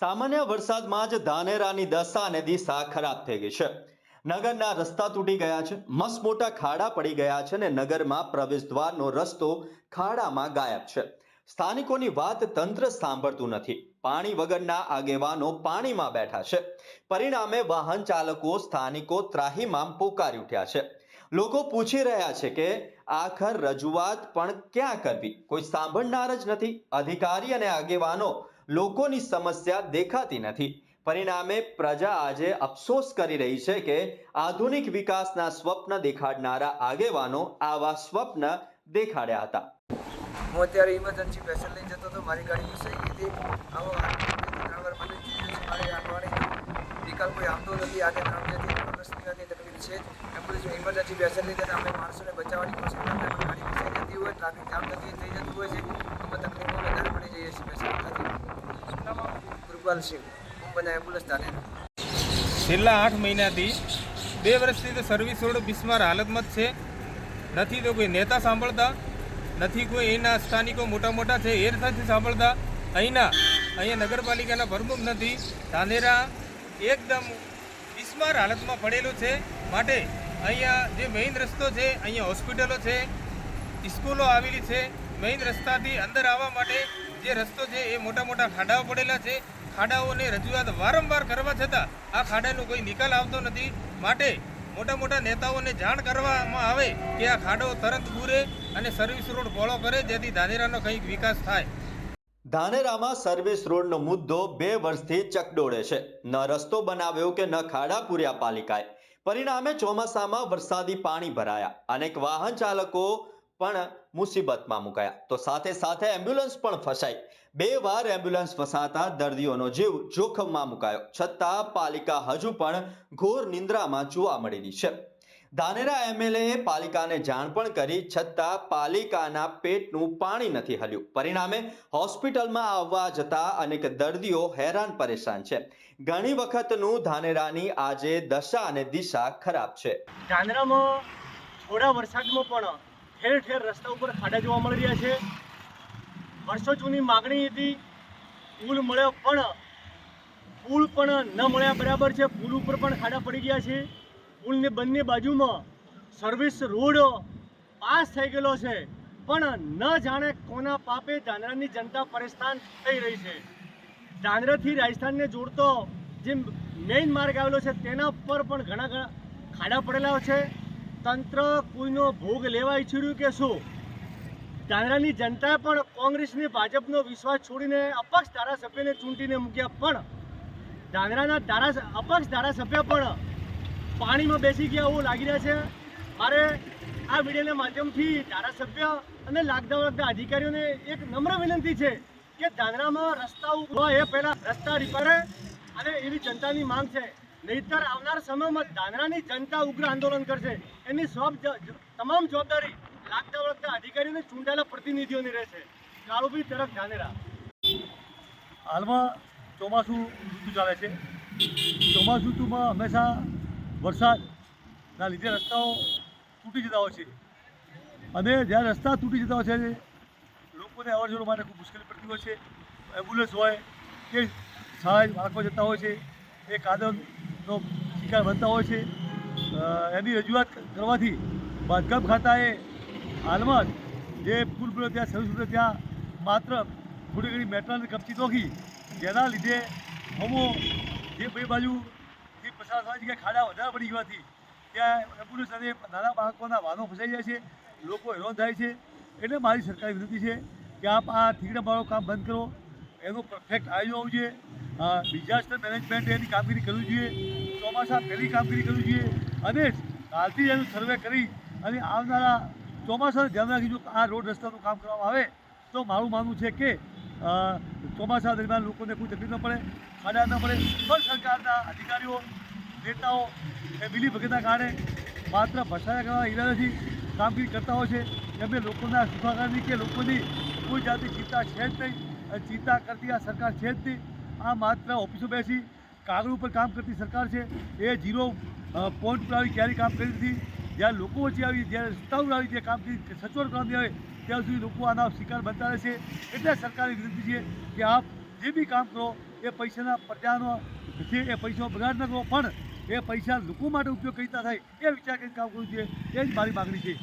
સામાન્ય વરસાદમાં જ ધાનેરાની દશા અને દિશા ખરાબ થઈ ગઈ છે. નગરના રસ્તા તૂટી ગયા છે, મસ્ત મોટા ખાડા પડી ગયા છે અને નગરમાં પ્રવેશ દ્વારનો રસ્તો ખાડામાં ગાયબ છે. સ્થાનિકોની વાત તંત્ર સાંભળતું નથી. પાણી વગરના આગેવાનો પાણીમાં બેઠા છે. પરિણામે વાહન ચાલકો, સ્થાનિકો ત્રાહીમામ પોકારી ઉઠ્યા છે. લોકો પૂછી રહ્યા છે કે, આખર રજૂઆત પણ ક્યાં કરવી? કોઈ સાંભળનાર જ નથી. અધિકારી અને આગેવાનો લોકોની સમસ્યા દેખાતી નથી. પરિણામે પ્રજા આજે અફસોસ કરી રહી છે કે આધુનિક વિકાસના સ્વપ્ન દેખાડનારા આગેવાનો આવા સ્વપ્ન દેખાડ્યા હતા. હું અત્યારે ઇમરજન્સી પેશન્ટ લઈને જતો હતો. મારી ગાડી ઘૂસાઈ ગઈ હતી. આવો ડ્રાઈવર મને મારે આંકવાણી નિકાલ કોઈ આપતો નથી. આજે ત્રણ પ્રદર્શનની તકલીફ છે. એમ્બ્યુલન્સ ઇમરજન્સી પેશન્ટ લઈ જતા અમે માણસોને બચાવવાની કોશિશ કરતા ગાડી ઘૂસાઈ જતી હોય ટ્રાફિક જામ થતી થઈ જતું હોય છે અમે તકલીફો વધારે પડી જઈએ છીએ પેશન્ટ છેલ્લા આઠ મહિનાથી બે વર્ષથી તો સર્વિસ રોડ બિસ્માર હાલતમાં જ છે. નથી તો કોઈ નેતા સાંભળતા, નથી કોઈ એના સ્થાનિકો મોટા મોટા છે એ નથી સાંભળતા. અહીંના, અહીંયા નગરપાલિકાના પ્રમુખ નથી. ધાનેરા એકદમ બિસ્માર હાલતમાં પડેલું છે. માટે અહીંયા જે મેઇન રસ્તો છે, અહીંયા હોસ્પિટલો છે, સ્કૂલો આવેલી છે. મેઇન રસ્તાથી અંદર આવવા માટે જે રસ્તો છે એ મોટા મોટા ખાડાઓ પડેલા છે. ખાડાઓને રજૂઆત વારંવાર કરવા છતાં આ ખાડાનો કોઈ નિકાલ આવતો નથી. માટે મોટા મોટા નેતાઓને જાણ કરવામાં આવે કે આ ખાડો તરત પૂરે અને સર્વિસ રોડ પહોળો કરે, જેથી ધાનેરાનો કંઈક વિકાસ થાય. ધાનેરામાં સર્વિસ રોડનો મુદ્દો બે વર્ષથી ચકડોળે છે. ન રસ્તો બનાવ્યો કે ન ખાડા પૂર્યા પાલિકાએ. પરિણામે ચોમાસામાં વરસાદી પાણી ભરાયા. અનેક વાહન ચાલકો પણ મુસીબતમાં મુકાયા. તો સાથે સાથે એમ્બ્યુલન્સ પણ ફસાઈ. બે વાર એમ્બ્યુલન્સ ફસાતા દર્દીઓનો જીવ જોખમમાં મુકાયો. છતાં પાલિકા હજુ પણ ઘોર નિંદ્રામાં જોવા મળેલી છે. ધાનેરા એમએલએ પાલિકાને જાણ પણ કરી, છતાં પાલિકાના પેટનું પાણી નથી હલ્યું. પરિણામે હોસ્પિટલમાં આવવા જતા અનેક દર્દીઓ હેરાન પરેશાન છે. ઘણી વખતનું ધાનેરાની આજે દશા અને દિશા ખરાબ છે. ધાનેરામાં થોડા વરસાદમાં પણ ઠેર ઠેર રસ્તા ઉપર ખાડા જોવા મળી રહ્યા છે. વર્ષો જૂની માગણી હતી, પુલ મળ્યો પણ પુલ પણ ન મળ્યા બરાબર છે. પુલ ઉપર પણ ખાડા પડી ગયા છે. પુલની બંને બાજુમાં સર્વિસ રોડ પાસ થઈ ગયેલો છે. પણ ન જાણે કોના પાપે દાદરાની જનતા પરેશાન થઈ રહી છે. દાદરાથી રાજસ્થાનને જોડતો જે મેઇન માર્ગ આવેલો છે, તેના પર પણ ઘણા ઘણા ખાડા પડેલા છે. તંત્ર કોઈનો ભોગ લેવા ઈચ્છી રહ્યું કે શું? ધાનેરાની જનતાએ પણ કોંગ્રેસની ભાજપનો વિશ્વાસ છોડીને અપક્ષ ધારાસભ્યને ચૂંટીને મૂક્યા પણ ધાનેરાના ધારા અપક્ષ ધારાસભ્ય પણ પાણીમાં બેસી ગયા એવું લાગી રહ્યા છે. મારે આ વિડીયોના માધ્યમથી ધારાસભ્ય અને લાગતા વળગતા અધિકારીઓને એક નમ્ર વિનંતી છે કે ધાનેરામાં રસ્તાઓ એ પહેલાં રસ્તા રિપેરે અને એવી જનતાની માંગ છે. નહીતર આવનાર સમયમાં ધાનરાની જનતા ઉગ્ર આંદોલન કરશે. એની જ- તમામ જવાબદારી લાગતા વળગતા અધિકારીઓને ચૂંટાયેલા પ્રતિનિધિઓની રહેશે. કાળુભાઈ તરફ ધાનેરા. હાલમાં ચોમાસું ઋતુ ચાલે છે. ચોમાસું ઋતુમાં હંમેશા વરસાદના લીધે રસ્તાઓ તૂટી જતા હોય છે. અને જ્યારે રસ્તા તૂટી જતા હોય છે, લોકોને અવર માટે ખૂબ મુશ્કેલી પડતી હોય છે. એમ્બ્યુલન્સ હોય કે સહાય બાળકો જતા હોય છે એ કાદવનો શિકાર બનતા હોય છે. એની રજૂઆત કરવાથી બાંધકામ ખાતાએ હાલમાં જ પુલ બન્યો ત્યાં સર્વિસ ત્યાં, માત્ર થોડી ઘણી મેટલની કપચી નોખી જેના લીધે હમો જે બે બાજુ જે પસાર થવાની જગ્યાએ ખાડા વધારે પડી ગયાથી ત્યાં એમ્બ્યુલન્સ અને નાના બાળકોના વાહનો ફસાઈ જાય છે. લોકો હેરાન થાય છે. એટલે મારી સરકારી વિનંતી છે કે આપ આ ઠીકડાવાળું કામ બંધ કરો. એનું પરફેક્ટ આયોજન હોવું જોઈએ. ડિઝાસ્ટર મેનેજમેન્ટ એની કામગીરી કરવી જોઈએ. ચોમાસા પહેલી કામગીરી કરવી જોઈએ. અને કાલથી એનું સર્વે કરી અને આવનારા ચોમાસાને ધ્યાન રાખી જો આ રોડ રસ્તાનું કામ કરવામાં આવે, તો મારું માનવું છે કે ચોમાસા દરમિયાન લોકોને કોઈ તકલીફ ન પડે, ખાડા ન પડે. પણ સરકારના અધિકારીઓ, નેતાઓ એ મિલી ભગતના કારણે માત્ર ભસાયા કરવા ઈરાદાથી કામગીરી કરતા હોય છે. એમને લોકોના સુખાકારની કે લોકોની કોઈ જાતની ચિંતા છે જ નહીં. અને ચિંતા કરતી આ સરકાર છે જ નહીં. આ માત્ર ઓફિસો બેસી કાગળ ઉપર કામ કરતી સરકાર છે. એ ઝીરો પોઈન્ટ પર આવી ક્યારેય કામ કરી નથી. જ્યારે લોકો વચ્ચે આવી જ્યારે ઉપર આવી જે કામગીરી સચોટ કરવાની આવે, ત્યાં સુધી લોકો આના શિકાર બનતા રહેશે એટલે સરકારની વિનંતી છે કે આપ જે બી કામ કરો, એ પૈસાના પ્રજાનો જે એ પૈસો બગાડ ન કરો. પણ એ પૈસા લોકો માટે ઉપયોગ કરતા થાય, એ વિચાર કરીને કામ કરવું જોઈએ. એ જ મારી માગણી છે.